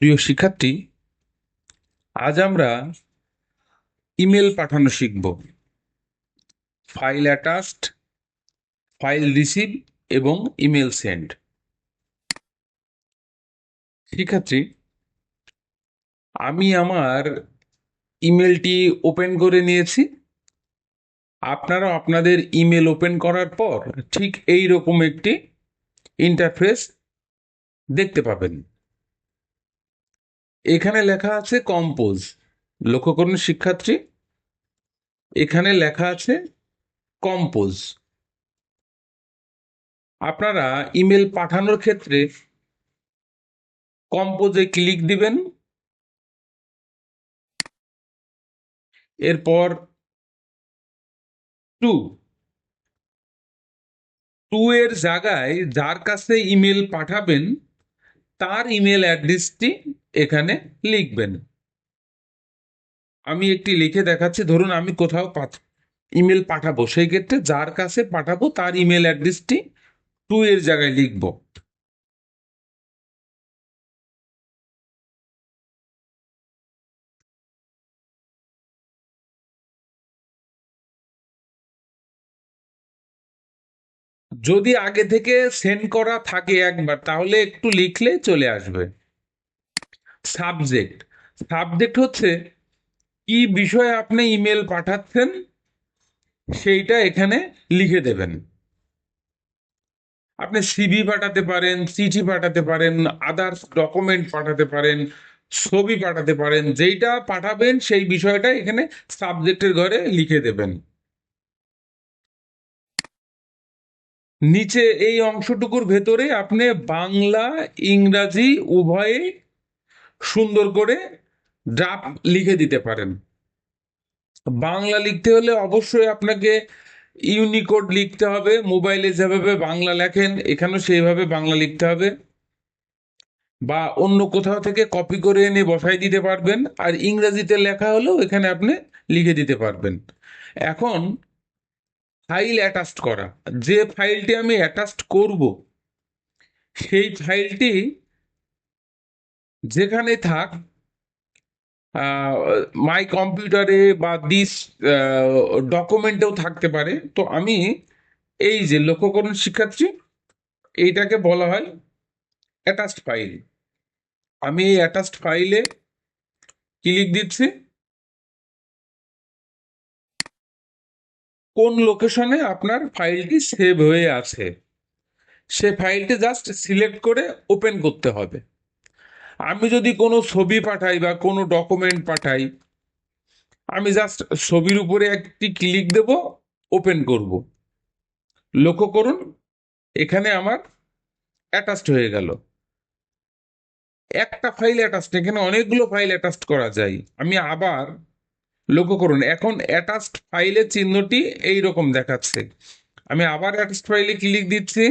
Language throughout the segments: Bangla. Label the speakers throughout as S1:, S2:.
S1: প্রিয় শিক্ষার্থী, আজ আমরা ইমেল পাঠানো শিখব। ফাইল অ্যাটাচড, ফাইল রিসিভ এবং ইমেল সেন্ড। শিক্ষার্থী, আমি আমার ইমেলটি ওপেন করে নিয়েছি। আপনারা আপনাদের ইমেল ওপেন করার পর ঠিক এই রকম একটি ইন্টারফেস দেখতে পাবেন। এখানে লেখা আছে কম্পোজ লক্ষ্য করুন শিক্ষার্থী। এখানে লেখা আছে কম্পোজ আপনারা ইমেল পাঠানোর ক্ষেত্রে কম্পোজে ক্লিক দিবেন। এরপর টু টু এর জায়গায় যার কাছে ইমেল পাঠাবেন তার ইমেল অ্যাড্রেসটি এখানে লিখবেন। আমি একটি লিখে দেখাচ্ছি, ধরুন আমি কোথাও ইমেল পাঠাবো, সেই ক্ষেত্রে যার কাছে পাঠাবো, তার ইমেল অ্যাড্রেসটি টু এর জায়গায় লিখব। যদি আগে থেকে সেন্ড করা থাকে একবার, তাহলে একটু লিখলে চলে আসবে। সাবজেক্ট সাবজেক্ট হচ্ছে কি বিষয়ে আপনি ইমেল পাঠাচ্ছেন, সেইটা এখানে লিখে দেবেন। আপনি সিভি পাঠাতে পারেন, চিঠি পাঠাতে পারেন আদার্স ডকুমেন্ট পাঠাতে পারেন, ছবি পাঠাতে পারেন, যেইটা পাঠাবেন সেই বিষয়টা এখানে সাবজেক্টের ঘরে লিখে দেবেন। নিচে এই অংশটুকুর ভেতরে আপনি বাংলা, ইংরাজি উভয়ে সুন্দর করে ড্রাফট লিখে দিতে পারেন। বাংলা লিখতে হলে অবশ্যই আপনাকে ইউনিকোড লিখতে হবে মোবাইলে যেভাবে বাংলা লেখেন, এখানেও সেইভাবে বাংলা লিখতে হবে। বা অন্য কোথাও থেকে কপি করে এনে বসাই দিতে পারবেন, আর ইংরাজিতে লেখা হলেও এখানে আপনি লিখে দিতে পারবেন। এখন ফাইল অ্যাটাচড করা। যে ফাইলটি আমি অ্যাটাচড করব, সেই ফাইলটি যেখানে থাক মাই কম্পিউটারে বা দিস ডকুমেন্টেও থাকতে পারে। তো আমি এই যে লক্ষ্য করুন শিক্ষার্থী, এইটাকে বলা হয় অ্যাটাচড ফাইল। আমি এই অ্যাটাচড ফাইলে ক্লিক দিচ্ছি। কোন লোকেশনে আপনার ফাইলটি সেভ হয়ে আছে? সে ফাইলটি জাস্ট সিলেক্ট করে ওপেন করতে হবে। আমি যদি কোনো ছবি পাঠাই বা কোনো ডকুমেন্ট পাঠাই, আমি জাস্ট ছবির উপরে একটি ক্লিক দেব ওপেন করব। লক্ষ্য করুন, এখানে আমার অ্যাটাচড হয়ে গেল। একটা ফাইল অ্যাটাচড এখানে অনেকগুলো ফাইল অ্যাটাচড করা যায়। আমি আবার লক্ষ্য করুন, এখন অ্যাটাচড ফাইলের চিহ্নটি এই রকম দেখাচ্ছে। আমি আবার অ্যাটাচড ফাইলে ক্লিক দিচ্ছি।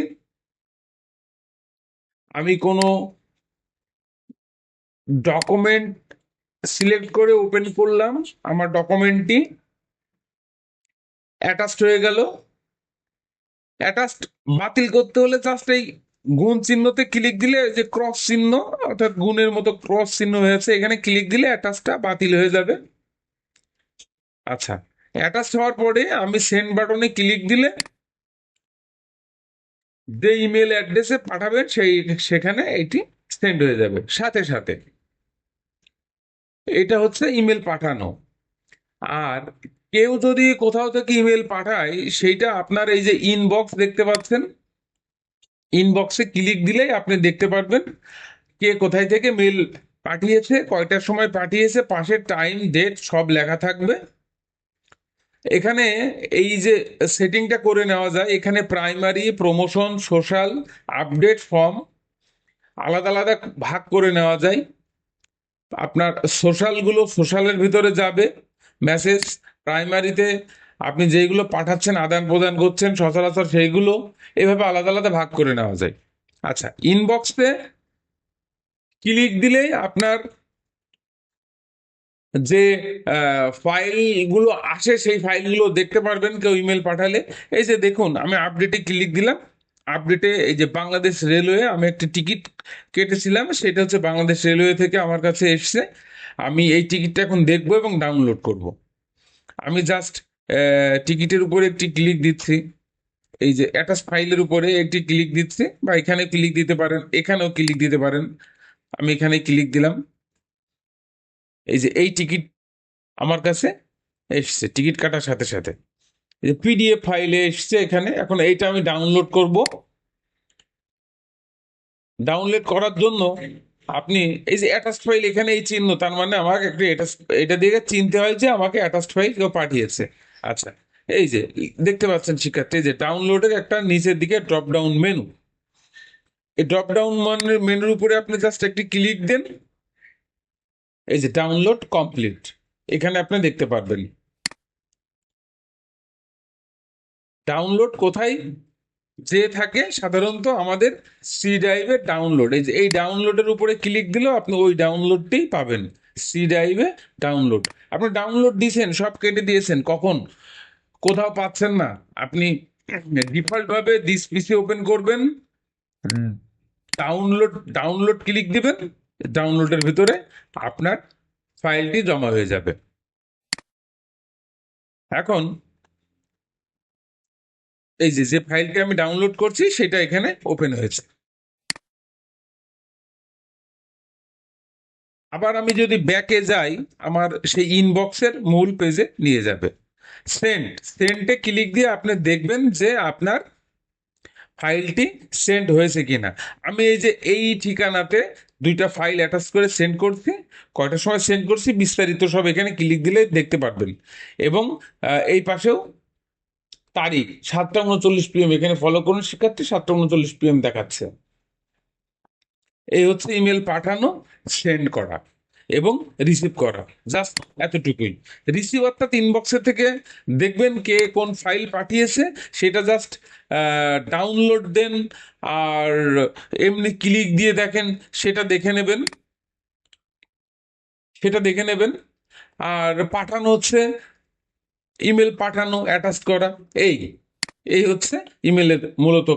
S1: আমি কোনো ডকুমেন্ট সিলেক্ট করে ওপেন করলাম, আমার ডকুমেন্টটি অ্যাটাচড হয়ে গেল। অ্যাটাচড বাতিল করতে হলে জাস্ট এই গুণ চিহ্নতে ক্লিক দিলে যে ক্রস চিহ্ন, অর্থাৎ গুণের মতো ক্রস চিহ্ন হয়েছে, এখানে ক্লিক দিলে অ্যাটাচটা বাতিল হয়ে যাবে। আচ্ছা অ্যাটাচ হওয়ার পরে আমি সেন্ড বাটনে ক্লিক দিলে যে ইমেল অ্যাড্রেসে পাঠাবেন সেই সেখানে এটি সেন্ড হয়ে যাবে। সাথে সাথে এটা হচ্ছে ইমেল পাঠানো। আর কেউ যদি কোথাও থেকে ইমেল পাঠায়, সেইটা আপনার এই যে ইনবক্স দেখতে পাচ্ছেন ইনবক্সে ক্লিক দিলেই আপনি দেখতে পারবেন কে কোথায় থেকে মেল পাঠিয়েছে, কয়টার সময় পাঠিয়েছে, পাশের টাইম ডেট সব লেখা থাকবে। এখানে এই যে সেটিংটা করে নেওয়া যায়, এখানে primary promotion social update form আলাদা আলাদা ভাগ করে নেওয়া যায়। আপনার সোশ্যালগুলো সোশ্যালের ভিতরে যাবে মেসেজ প্রাইমারিতে আপনি যেইগুলো পাঠাচ্ছেন, আদান প্রদান করছেন, সচরাচর সেইগুলো এভাবে আলাদা আলাদা ভাগ করে নেওয়া যায়। আচ্ছা ইনবক্সে ক্লিক দিলেই আপনার যে ফাইলগুলো আসে, সেই ফাইলগুলো দেখতে পারবেন কেউ ইমেল পাঠালে। এই যে দেখুন, আমি আপডেটে ক্লিক দিলাম। আপডেটে এই যে বাংলাদেশ রেলওয়ে আমি একটা টিকিট কেটেছিলাম, সেটা হচ্ছে বাংলাদেশ রেলওয়ে থেকে আমার কাছে এসছে। আমি এই টিকিটটা এখন দেখব এবং ডাউনলোড করব। আমি জাস্ট টিকিটের উপরে একটি ক্লিক দিচ্ছি। এই যে অ্যাটাচ ফাইলের উপরে একটি ক্লিক দিচ্ছি বা এখানে ক্লিক দিতে পারেন, এখানেও ক্লিক দিতে পারেন। আমি এখানে ক্লিক দিলাম। এই যে এই টিকিট আমার কাছে এসছে, টিকিট কাটার সাথে সাথে। এই যে পিডিএফ ফাইলে এসছে এখানে, এখন এইটা আমি ডাউনলোড করব। ডাউনলোড করার জন্য আপনি, এই যে অ্যাটাচড ফাইল এখানে এই চিহ্ন, তার মানে আমাকে একটু অ্যাটাচ এটা দিয়ে চিনতে হয় যে আমাকে অ্যাটাচড ফাইল কেউ পাঠিয়েছে। আচ্ছা এই যে দেখতে পাচ্ছেন শিক্ষার্থী যে ডাউনলোডের একটা নিচের দিকে ড্রপ ডাউন মেনু এই ড্রপ ডাউন মেনুর উপরে আপনি জাস্ট একটি ক্লিক দেন। এই যে ডাউনলোড কমপ্লিট এখানে আপনি দেখতে পারবেন। ডাউনলোড কোথায়? যে থাকে সাধারণত আমাদের সি ড্রাইভে ডাউনলোড এই যে এই ডাউনলোডের উপরে ক্লিক দিলেও আপনি ওই ডাউনলোডটাই পাবেন। সি ড্রাইভে ডাউনলোড আপনি ডাউনলোড দিয়েছেন সব কেটে দিয়েছেন কখন? কোথাও পাচ্ছেন না। আপনি ডিফল্টভাবে দিস পিসি ওপেন করবেন। ডাউনলোড ডাউনলোড ক্লিক দিবেন। ডাউনলোডের ভিতরে আপনার ফাইলটি জমা হয়ে যাবে। এখন এই যে যে ফাইলটি আমি ডাউনলোড করছি, সেটা এখানে ওপেন হয়েছে। আবার আমি যদি ব্যাকে যাই, আমার সেই ইনবক্সের মূল পেজে নিয়ে যাবে। সেন্ট সেন্টে ক্লিক দিয়ে আপনি দেখবেন যে আপনার ফাইলটি সেন্ড হয়েছে কিনা। আমি এই যে এই ঠিকানাতে দুইটা ফাইল অ্যাটাচ করে সেন্ড করছি কয়টার সময় সেন্ড করছি, বিস্তারিত সব এখানে ক্লিক দিলে দেখতে পারবেন। এবং এই পাশেও তারিখ, সাতটা উনচল্লিশ পিএম এখানে ফলো করুন শিক্ষার্থী, সাতটা উনচল্লিশ পিএম দেখাচ্ছে। এই হচ্ছে ইমেল পাঠানো সেন্ড করা। এবং রিসিভ করা। জাস্ট এতটুকুই। রিসিভ অর্থাৎ ইনবক্সের থেকে দেখবেন কে কোন ফাইল পাঠিয়েছে, সেটা জাস্ট ডাউনলোড দেন আর এমনি ক্লিক দিয়ে দেখেন, সেটা দেখে নেবেন। সেটা দেখে নেবেন। আর পাঠানো হচ্ছে ইমেল পাঠানো অ্যাটাচ করা, এই। এই হচ্ছে ইমেলের মূলত